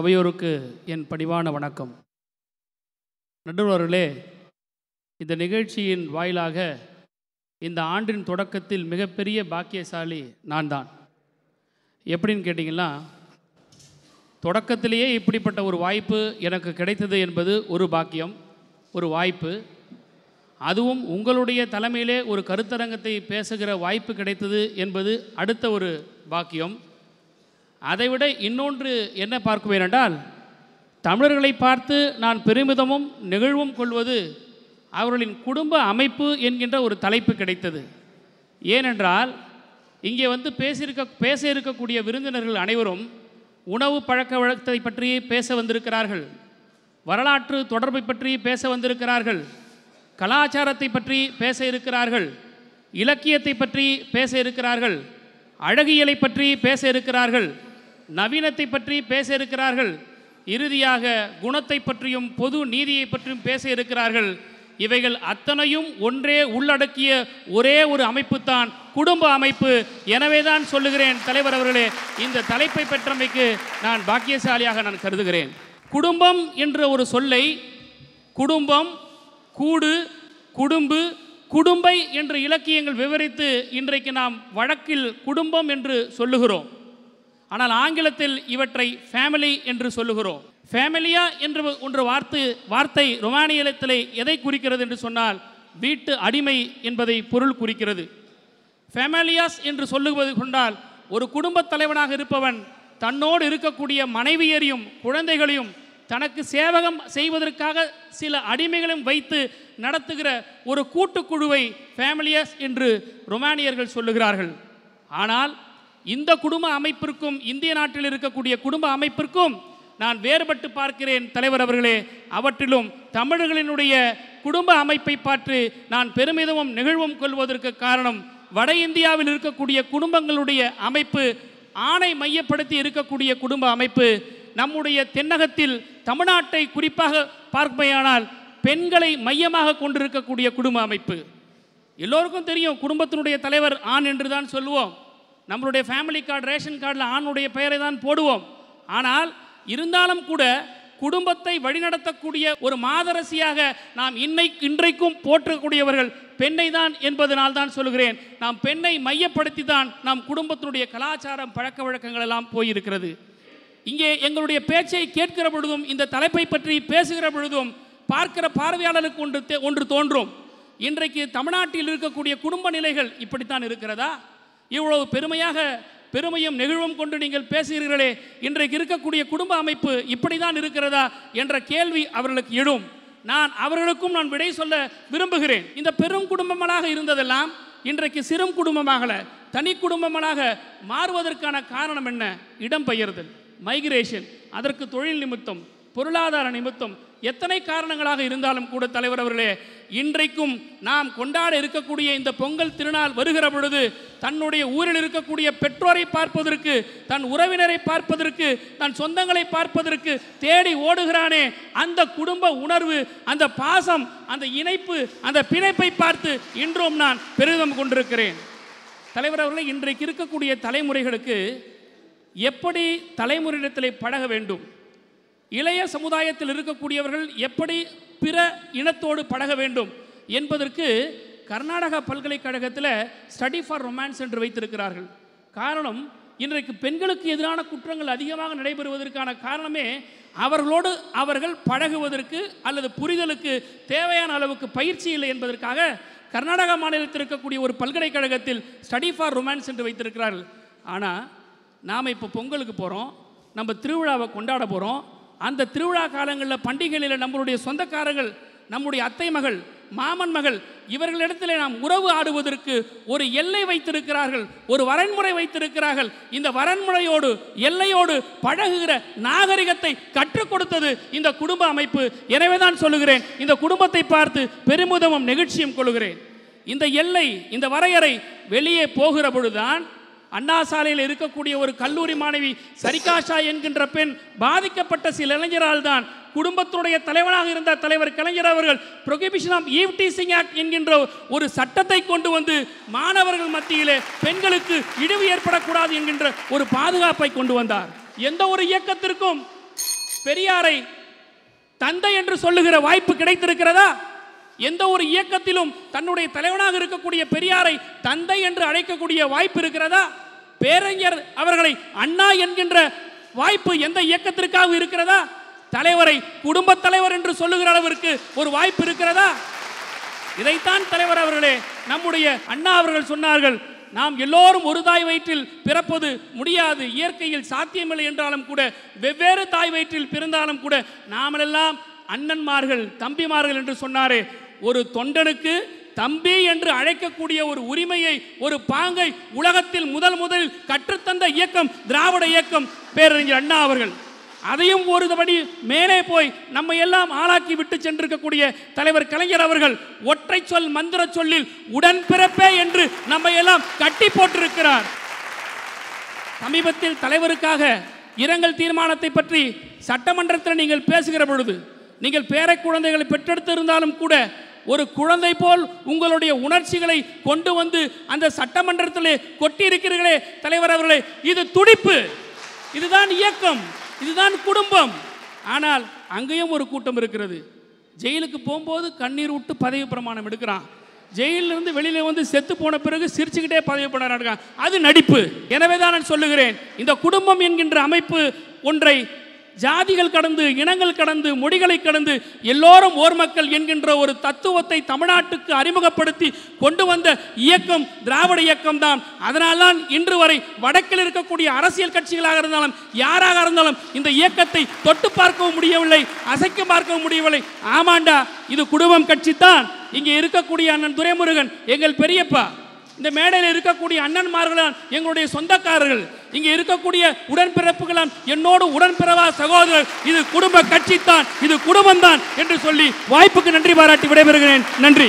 அவையோருக்கு என் பணிவான வணக்கம். நடுவர்களே இந்த நிகழ்ச்சியின் வாயிலாக இந்த ஆண்டின் தொடக்கத்தில் மிகப்பெரிய பாக்கியசாலி நான் தான் எப்படின்னு கேட்டிங்கன்னா தொடக்கத்திலேயே இப்படிப்பட்ட ஒரு வாய்ப்பு எனக்கு கிடைத்தது என்பது ஒரு பாக்கியம் ஒரு வாய்ப்பு. அதுவும் உங்களுடைய தலைமையிலே ஒரு கருத்தரங்கத்தை பேசுகிற வாய்ப்பு கிடைத்தது என்பது அடுத்த ஒரு பாக்கியம். அதைவிட இன்னொன்று என்ன பார்க்குவேன் என்றால் தமிழர்களை பார்த்து நான் பெருமிதமும் நெகிழ்வும் கொள்வது அவர்களின் குடும்ப அமைப்பு என்கின்ற ஒரு தலைப்பு கிடைத்தது. ஏனென்றால் இங்கே வந்து பேசியிருக்க பேச இருக்கக்கூடிய விருந்தினர்கள் அனைவரும் உணவு பழக்க வழக்கத்தை பற்றி பேச வந்திருக்கிறார்கள். வரலாற்று தொடர்பை பற்றி பேச வந்திருக்கிறார்கள். கலாச்சாரத்தை பற்றி பேச இருக்கிறார்கள். இலக்கியத்தை பற்றி பேச இருக்கிறார்கள். அழகியலை பற்றி பேச இருக்கிறார்கள். நவீனத்தை பற்றி பேச இருக்கிறார்கள். இறுதியாக குணத்தை பற்றியும் பொது நீதியை பற்றியும் பேச இருக்கிறார்கள். இவைகள் அத்தனையும் ஒன்றே உள்ளடக்கிய ஒரே ஒரு அமைப்பு தான் குடும்ப அமைப்பு. எனவே தான் சொல்லுகிறேன் தலைவர் அவர்களே இந்த தலைப்பை பெற்றமைக்கு நான் பாக்கியசாலியாக நான் கருதுகிறேன். குடும்பம் என்ற ஒரு சொல்லை குடும்பம் கூடு குடும்பு குடும்பை என்ற இலக்கியங்கள் விவரித்து இன்றைக்கு நாம் வழக்கில் குடும்பம் என்று சொல்லுகிறோம். ஆனால் ஆங்கிலத்தில் இவற்றை ஃபேமிலி என்று சொல்லுகிறோம். ஃபேமிலியா என்று ஒன்று வார்த்தை வார்த்தை ரொமானியலத்திலே எதை குறிக்கிறது என்று சொன்னால் வீட்டு அடிமை என்பதை பொருள் குறிக்கிறது. ஃபேமிலியாஸ் என்று சொல்லுவது கொண்டால் ஒரு குடும்பத் தலைவனாக இருப்பவன் தன்னோடு இருக்கக்கூடிய மனைவியரையும் குழந்தைகளையும் தனக்கு சேவகம் செய்வதற்காக சில அடிமைகளையும் வைத்து நடத்துகிற ஒரு கூட்டுக்குழுவை ஃபேமிலியஸ் என்று ரொமானியர்கள் சொல்லுகிறார்கள். ஆனால் இந்த குடும்ப அமைப்பிற்கும் இந்திய நாட்டில் இருக்கக்கூடிய குடும்ப அமைப்பிற்கும் நான் வேறுபட்டு பார்க்கிறேன் தலைவர் அவர்களே. அவற்றிலும் தமிழர்களினுடைய குடும்ப அமைப்பை பார்த்து நான் பெருமிதமும் நிகழ்வும் கொள்வதற்கு காரணம் வட இந்தியாவில் இருக்கக்கூடிய குடும்பங்களுடைய அமைப்பு ஆணை மையப்படுத்தி இருக்கக்கூடிய குடும்ப அமைப்பு. நம்முடைய தென்னகத்தில் தமிழ்நாட்டை குறிப்பாக பார்ப்பையானால் பெண்களை மையமாக கொண்டிருக்கக்கூடிய குடும்ப அமைப்பு. எல்லோருக்கும் தெரியும் குடும்பத்தினுடைய தலைவர் ஆண் என்று தான் சொல்லுவோம். நம்மளுடைய ஃபேமிலி கார்டு ரேஷன் கார்டில் ஆணுடைய பெயரை தான் போடுவோம். ஆனால் இருந்தாலும் கூட குடும்பத்தை வழிநடத்தக்கூடிய ஒரு மாதரசியாக நாம் இன்னை இன்றைக்கும் போற்றக்கூடியவர்கள் பெண்ணை தான் என்பதனால் தான் சொல்கிறேன் நாம் பெண்ணை மையப்படுத்தி தான் நாம் குடும்பத்தினுடைய கலாச்சாரம் பழக்க வழக்கங்கள் எல்லாம் போயிருக்கிறது. இங்கே எங்களுடைய பேச்சை கேட்கிற பொழுதும் இந்த தலைப்பை பற்றி பேசுகிற பொழுதும் பார்க்கிற பார்வையாளருக்கு ஒன்று ஒன்று தோன்றும். இன்றைக்கு தமிழ்நாட்டில் இருக்கக்கூடிய குடும்ப நிலைகள் இப்படித்தான் இருக்கிறதா? இவ்வளவு பெருமையாக பெருமையும் நெகிழ்வும் கொண்டு நீங்கள் பேசுகிறீர்களே இன்றைக்கு இருக்கக்கூடிய குடும்ப அமைப்பு இப்படி தான் இருக்கிறதா என்ற கேள்வி அவர்களுக்கு எழும். நான் அவர்களுக்கும் நான் விடை சொல்ல விரும்புகிறேன். இந்த பெரும் குடும்பங்களாக இருந்ததெல்லாம் இன்றைக்கு சிறும் குடும்பமாகல தனி குடும்பங்களாக மாறுவதற்கான காரணம் என்ன? இடம்பெயர்தல் மைக்ரேஷன் அதற்கு தொழில் நிமித்தம் பொருளாதார நிமித்தம் எத்தனை காரணங்களாக இருந்தாலும் கூட தலைவர் அவர்களே இன்றைக்கும் நாம் கொண்டாட இருக்கக்கூடிய இந்த பொங்கல் திருநாள் வருகிற பொழுது தன்னுடைய ஊரில் இருக்கக்கூடிய பெற்றோரை பார்ப்பதற்கு தன் உறவினரை பார்ப்பதற்கு தன் சொந்தங்களை பார்ப்பதற்கு தேடி ஓடுகிறானே அந்த குடும்ப உணர்வு அந்த பாசம் அந்த இணைப்பு அந்த பிணைப்பை பார்த்து இன்றும் நான் பெரிதம் கொண்டிருக்கிறேன். தலைவர் அவர்களே இன்றைக்கு இருக்கக்கூடிய தலைமுறைகளுக்கு எப்படி தலைமுறையிடத்தில் பழக வேண்டும்? இளைய சமுதாயத்தில் இருக்கக்கூடியவர்கள் எப்படி பிற இனத்தோடு பழக வேண்டும் என்பதற்கு கர்நாடகா பல்கலைக்கழகத்தில் ஸ்டடி ஃபார் ரொமான்ஸ் என்று வைத்திருக்கிறார்கள். காரணம் இன்றைக்கு பெண்களுக்கு எதிரான குற்றங்கள் அதிகமாக நடைபெறுவதற்கான காரணமே அவர்களோடு அவர்கள் பழகுவதற்கு அல்லது புரிதலுக்கு தேவையான அளவுக்கு பயிற்சி இல்லை என்பதற்காக கர்நாடகா மாநிலத்தில் இருக்கக்கூடிய ஒரு பல்கலைக்கழகத்தில் ஸ்டடி ஃபார் ரொமான்ஸ் என்று வைத்திருக்கிறார்கள். ஆனால் நாம் இப்போ பொங்கலுக்கு போகிறோம் நம்ம திருவிழாவை கொண்டாட போகிறோம் அந்த திருவிழா காலங்களில் பண்டிகைகளில் நம்மளுடைய சொந்தக்காரர்கள் நம்முடைய அத்தை மகள் மாமன் மகள் இவர்களிடத்தில் நாம் உறவு ஆடுவதற்கு ஒரு எல்லை வைத்திருக்கிறார்கள் ஒரு வரன்முறை வைத்திருக்கிறார்கள். இந்த வரன்முறையோடு எல்லையோடு பழகுகிற நாகரிகத்தை கற்றுக் கொடுத்தது இந்த குடும்ப அமைப்பு. எனவே தான் சொல்லுகிறேன் இந்த குடும்பத்தை பார்த்து பெருமிதமும் நெகிழ்ச்சியும் கொள்கிறேன். இந்த எல்லை இந்த வரையறை வெளியே போகிற பொழுதுதான் அண்ணா சாலையில் இருக்கக்கூடிய ஒரு கல்லூரி மாணவி சரிகாஷா என்கின்ற பெண் பாதிக்கப்பட்ட சில இளைஞரால் தான் குடும்பத்துடைய தலைவனாக இருந்த தலைவர் கலைஞர் அவர்கள் prohibition of eve teasing act என்கின்ற ஒரு சட்டத்தை கொண்டு வந்து மாணவர்கள் மத்தியிலே பெண்களுக்கு இழிவு ஏற்படக்கூடாது என்கின்ற ஒரு பாதுகாப்பை கொண்டு வந்தார். எந்த ஒரு இயக்கத்திற்கும் பெரியாரை தந்தை என்று சொல்லுகிற வாய்ப்பு கிடைத்திருக்கிறதா? எந்த ஒரு இயக்கத்திலும் தன்னுடைய தலைவனாக இருக்கக்கூடிய பெரியாரை தந்தை என்று அழைக்கக்கூடிய வாய்ப்பு இருக்கிறதா? பேரறிஞர் அவர்களை அண்ணா என்கின்ற வாய்ப்பு எந்த இயக்கத்திற்காக இருக்கிறதா? தலைவரை குடும்பத் தலைவர் என்று சொல்லுகிற அளவிற்கு ஒரு வாய்ப்பு இருக்கிறதா? இதைத்தான் தலைவர் அவர்களே நம்முடைய அண்ணா அவர்கள் சொன்னார்கள் நாம் எல்லோரும் ஒரு தாய் வயிற்றில் பிறப்பது முடியாது இயற்கையில் சாத்தியமில்லை என்றாலும் கூட வெவ்வேறு தாய் வயிற்றில் பிறந்தாலும் கூட நாமெல்லாம் அண்ணன்மார்கள் தம்பிமார்கள் என்று சொன்னாரே ஒரு தொண்டனுக்கு தம்பி என்று அழைக்கக்கூடிய ஒரு உரிமையை ஒரு பாங்கை உலகத்தில் முதல் முதல் கற்றுத்தந்த இயக்கம் திராவிட இயக்கம் பேரறிஞர் அண்ணா அவர்கள். அதையும் ஒரு படி மேலே போய் நம்ம எல்லாம் ஆளாக்கி விட்டு சென்றிருக்கக்கூடிய தலைவர் கலைஞர் அவர்கள் ஒற்றை சொல் மந்திர சொல்லில் உடன்பிறப்பே என்று நம்ம எல்லாம் கட்டி போட்டிருக்கிறார். சமீபத்தில் தலைவருக்காக இரங்கல் தீர்மானத்தை பற்றி சட்டமன்றத்தில் நீங்கள் பேசுகிற பொழுது நீங்கள் பேர குழந்தைகளை பெற்றெடுத்திருந்தாலும் கூட ஒரு குழந்தை போல் உங்களுடைய உணர்ச்சிகளை கொண்டு வந்து அந்த சட்டமன்றத்திலே கொட்டி இருக்கிறீர்களே தலைவர் அவர்களே இது துடிப்பு. இதுதான் இயக்கம். இதுதான் குடும்பம். ஆனால் அங்கேயும் ஒரு கூட்டம் இருக்கிறது. ஜெயிலுக்கு போகும்போது கண்ணீர் விட்டு பதவி பிரமாணம் எடுக்கிறான். ஜெயிலில் இருந்து வெளியில வந்து செத்து போன பிறகு சிரிச்சுக்கிட்டே பதவி பண்ணுறான் அது நடிப்பு. எனவே தான் நான் சொல்லுகிறேன் இந்த குடும்பம் என்கின்ற அமைப்பு ஒன்றை ஜாதிகள் கடந்து இனங்கள் கடந்து மொழிகளை கடந்து எல்லோரும் ஓர் மக்கள் என்கின்ற ஒரு தத்துவத்தை தமிழ்நாட்டுக்கு அறிமுகப்படுத்தி கொண்டு வந்த இயக்கம் திராவிட இயக்கம் தான். அதனால்தான் இன்று வரை வடக்கில் இருக்கக்கூடிய அரசியல் கட்சிகளாக இருந்தாலும் யாராக இருந்தாலும் இந்த இயக்கத்தை தொட்டு பார்க்கவும் முடியவில்லை அசைக்க பார்க்கவும் முடியவில்லை. ஆமாண்டா இது குடும்பம் கட்சி தான். இங்கே இருக்கக்கூடிய அண்ணன் துரைமுருகன் எங்கள் பெரியப்பா. இந்த மேடையில் இருக்கக்கூடிய அண்ணன்மார்கள் எங்களுடைய சொந்தக்காரர்கள். இங்கே இருக்கக்கூடிய உடன்பிறப்புகளாம் என்னோடு உடன்பிறவா சகோதரர் இது குடும்ப கட்சி தான் இது குடும்பம் தான் என்று சொல்லி வாய்ப்புக்கு நன்றி பாராட்டி விடைபெறுகிறேன். நன்றி.